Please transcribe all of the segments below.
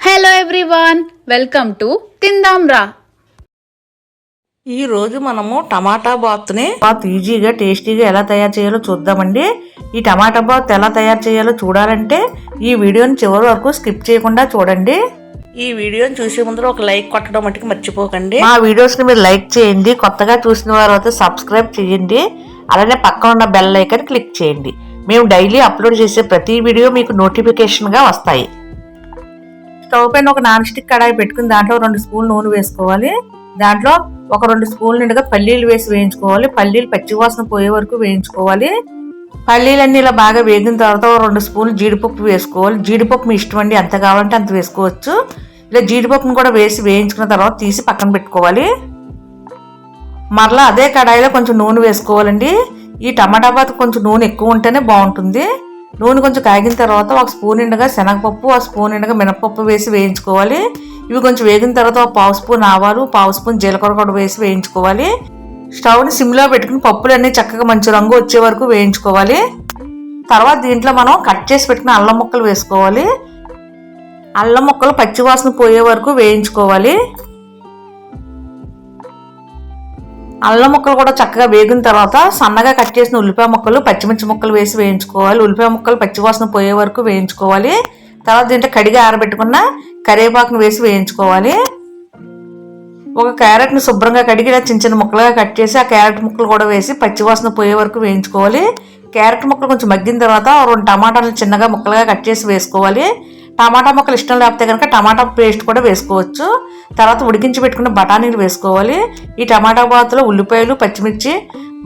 Hello everyone welcome to తిందాం రా ఈ రోజు మనము టమాటా బాత్ని బాత్ ఈజీగా టేస్టీగా ఎలా తయారు చేయాలో చూద్దామండి. ఈ టమాటా బాత్ ఎలా తయారు చేయాలో చూడాలంటే ఈ వీడియోని చివరి వరకు స్కిప్ చేయకుండా చూడండి. ఈ వీడియోని చూసే ముందర ఒక లైక్ కొట్టడం మటుకు మర్చిపోకండి. మా వీడియోస్ని మీరు లైక్ చేయండి. కొత్తగా చూసిన వారు అయితే సబ్స్క్రైబ్ చేయండి. అలానే పక్కన ఉన్న బెల్ ఐకన్ క్లిక్ చేయండి. మేము డైలీ అప్లోడ్ చేసే ప్రతి వీడియో మీకు నోటిఫికేషన్గా వస్తాయి. స్టవ్ పైన ఒక నాన్ స్టిక్ కడాయి పెట్టుకుని దాంట్లో రెండు స్పూన్ నూనె వేసుకోవాలి. దాంట్లో ఒక రెండు స్పూన్లు నిండుగా పల్లీలు వేసి వేయించుకోవాలి. పల్లీలు పచ్చివాసన పోయే వరకు వేయించుకోవాలి. పల్లీలన్నీ ఇలా బాగా వేగిన తర్వాత రెండు స్పూన్లు జీడిపప్పు వేసుకోవాలి. జీడిపప్పు మీ ఇష్టం అండి. ఎంత కావాలంటే అంత వేసుకోవచ్చు. ఇలా జీడిపప్పును కూడా వేసి వేయించుకున్న తర్వాత తీసి పక్కన పెట్టుకోవాలి. మరలా అదే కడాయిలో కొంచెం నూనె వేసుకోవాలండి. ఈ టమాటా బాత్ కొంచెం నూనె ఎక్కువ ఉంటేనే బాగుంటుంది. నూనె కొంచెం కాగిన తర్వాత ఒక స్పూన్ నిండుగా శనగపప్పు ఒక స్పూన్ నిండుగా మినపప్పు వేసి వేయించుకోవాలి. ఇవి కొంచెం వేగిన తర్వాత ఒక పావు స్పూన్ ఆవాలు పావు స్పూన్ జీలకర్ర కూడా వేసి వేయించుకోవాలి. స్టవ్ని సిమ్లో పెట్టుకుని పప్పులన్నీ చక్కగా మంచి రంగు వచ్చే వరకు వేయించుకోవాలి. తర్వాత దీంట్లో మనం కట్ చేసి పెట్టిన అల్లం ముక్కలు వేసుకోవాలి. అల్లం ముక్కలు పచ్చివాసన పోయే వరకు వేయించుకోవాలి. అల్లం ముక్కలు కూడా చక్కగా వేగిన తర్వాత సన్నగా కట్ చేసిన ఉల్లిపాయ ముక్కలు పచ్చిమిర్చి ముక్కలు వేసి వేయించుకోవాలి. ఉల్లిపాయ ముక్కలు పచ్చివాసన పోయే వరకు వేయించుకోవాలి. తర్వాత దీంట్లో కడిగి ఆరబెట్టుకున్న కరివేపాకును వేసి వేయించుకోవాలి. ఒక క్యారెట్ని శుభ్రంగా కడిగి చిన్న చిన్న ముక్కలుగా కట్ చేసి ఆ క్యారెట్ ముక్కలు కూడా వేసి పచ్చివాసన పోయే వరకు వేయించుకోవాలి. క్యారెట్ ముక్కలు కొంచెం మగ్గిన తర్వాత రెండు టమాటాలు చిన్నగా ముక్కలుగా కట్ చేసి వేసుకోవాలి. టమాటా ముక్కలు ఇష్టం లేకపోతే కనుక టమాటా పేస్ట్ కూడా వేసుకోవచ్చు. తర్వాత ఉడికించి పెట్టుకున్న బఠానీలు వేసుకోవాలి. ఈ టమాటా బాతులో ఉల్లిపాయలు పచ్చిమిర్చి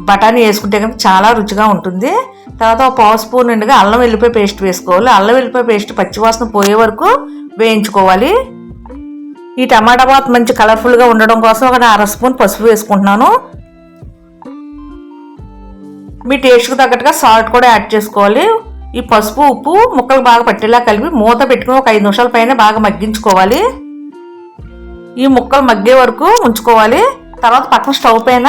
బఠానీ వేసుకుంటే కనుక చాలా రుచిగా ఉంటుంది. తర్వాత ఒక పావు స్పూన్ నిండుగా అల్లం వెల్లిపాయ పేస్ట్ వేసుకోవాలి. అల్లం వెల్లిపాయ పేస్ట్ పచ్చివాసన పోయే వరకు వేయించుకోవాలి. ఈ టమాటా బాత్ మంచి కలర్ఫుల్గా ఉండడం కోసం ఒక అర స్పూన్ పసుపు వేసుకుంటున్నాను. మీ టేస్ట్కి తగ్గట్టుగా సాల్ట్ కూడా యాడ్ చేసుకోవాలి. ఈ పసుపు ఉప్పు ముక్కలు బాగా పట్టేలా కలిపి మూత పెట్టుకుని ఒక ఐదు నిమిషాల పైన బాగా మగ్గించుకోవాలి. ఈ ముక్కలు మగ్గే వరకు ఉంచుకోవాలి. తర్వాత పక్కన స్టవ్ పైన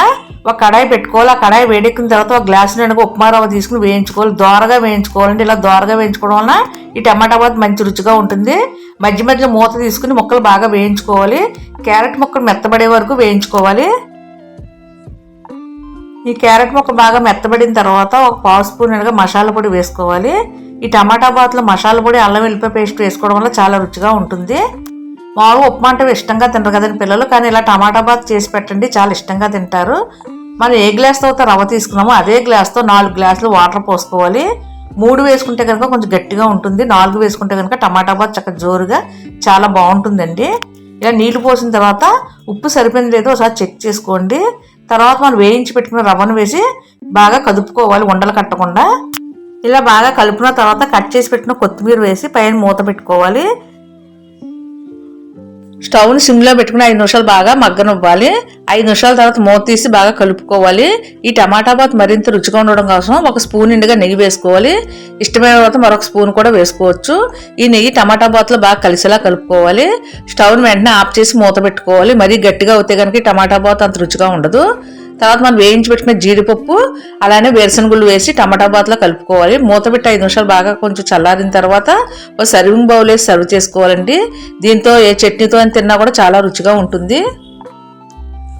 ఒక కడాయి పెట్టుకోవాలి. ఆ కడాయి వేడెక్కిన తర్వాత ఒక గ్లాస్ నిండుగా ఉప్మా రవ్వ తీసుకుని వేయించుకోవాలి. దోరగా వేయించుకోవాలంటే ఇలా దోరగా వేయించుకోవడం వలన ఈ టమాటా బాత్ మంచి రుచిగా ఉంటుంది. మధ్య మధ్యలో మూత తీసుకుని ముక్కలు బాగా వేయించుకోవాలి. క్యారెట్ ముక్కలు మెత్తబడే వరకు వేయించుకోవాలి. ఈ క్యారెట్ ముక్క బాగా మెత్తబడిన తర్వాత ఒక పావు స్పూన్ అనగా మసాలా పొడి వేసుకోవాలి. ఈ టమాటా బాత్లో మసాలా పొడి అల్లం వెల్లిపాయ పేస్ట్ వేసుకోవడం వల్ల చాలా రుచిగా ఉంటుంది. మామూలుగా ఉప్మా అంటే ఇష్టంగా తినరు కదండి పిల్లలు కానీ ఇలా టమాటా బాత్ చేసి పెట్టండి చాలా ఇష్టంగా తింటారు. మనం ఏ గ్లాస్తో అయితే రవ్వ తీసుకున్నామో అదే గ్లాస్తో నాలుగు గ్లాసులు వాటర్ పోసుకోవాలి. మూడు వేసుకుంటే కనుక కొంచెం గట్టిగా ఉంటుంది. నాలుగు వేసుకుంటే కనుక టమాటా బాత్ చక్కగా జోరుగా చాలా బాగుంటుందండి. ఇలా నీళ్ళు పోసిన తర్వాత ఉప్పు సరిపోయింది లేదో ఒకసారి చెక్ చేసుకోండి. తర్వాత మనం వేయించి పెట్టుకున్న రవ్వను వేసి బాగా కదుపుకోవాలి ఉండలు కట్టకుండా. ఇలా బాగా కలుపుకున్న తర్వాత కట్ చేసి పెట్టిన కొత్తిమీర వేసి పైన మూత పెట్టుకోవాలి. స్టవ్ని సిమ్లో పెట్టుకుని ఐదు నిమిషాలు బాగా మగ్గనివ్వాలి. ఐదు నిమిషాల తర్వాత మూత తీసి బాగా కలుపుకోవాలి. ఈ టమాటా బాత్ మరింత రుచిగా ఉండడం కోసం ఒక స్పూన్ నిండుగా నెయ్యి వేసుకోవాలి. ఇష్టమైన తర్వాత మరొక స్పూన్ కూడా వేసుకోవచ్చు. ఈ నెయ్యి టమాటా బాత్లో బాగా కలిసేలా కలుపుకోవాలి. స్టవ్ని వెంటనే ఆఫ్ చేసి మూత పెట్టుకోవాలి. మరీ గట్టిగా అవుతే కనుక ఈ టమాటా బాత్ అంత రుచిగా ఉండదు. తర్వాత మనం వేయించి పెట్టుకున్న జీడిపప్పు అలానే వేరుశనగుళ్ళు వేసి టమాటా బాత్లో కలుపుకోవాలి. మూత పెట్టి ఐదు నిమిషాలు బాగా కొంచెం చల్లారిన తర్వాత ఒక సర్వింగ్ బౌల్ వేసి సర్వ్ చేసుకోవాలండి. దీంతో ఏ చట్నీతో అని తిన్నా కూడా చాలా రుచిగా ఉంటుంది.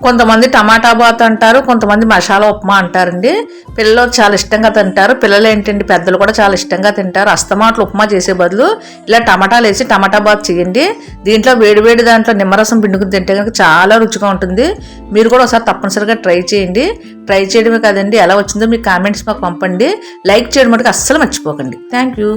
కొంతమంది టమాటా బాత్ అంటారు కొంతమంది మసాలా ఉప్మా అంటారండి. పిల్లలు చాలా ఇష్టంగా తింటారు. పిల్లలు ఏంటండి పెద్దలు కూడా చాలా ఇష్టంగా తింటారు. అస్తమాట్లు ఉప్మా చేసే బదులు ఇలా టమాటాలు వేసి టమాటా బాత్ చేయండి. దీంట్లో వేడివేడి దాంట్లో నిమ్మరసం పిండుకుని తింటే కనుక చాలా రుచిగా ఉంటుంది. మీరు కూడా ఒకసారి తప్పనిసరిగా ట్రై చేయండి. ట్రై చేయడమే కాదండి ఎలా వచ్చిందో మీ కామెంట్స్ మాకు పంపండి. లైక్ చేయడం మటుకు అస్సలు మర్చిపోకండి. Thank you.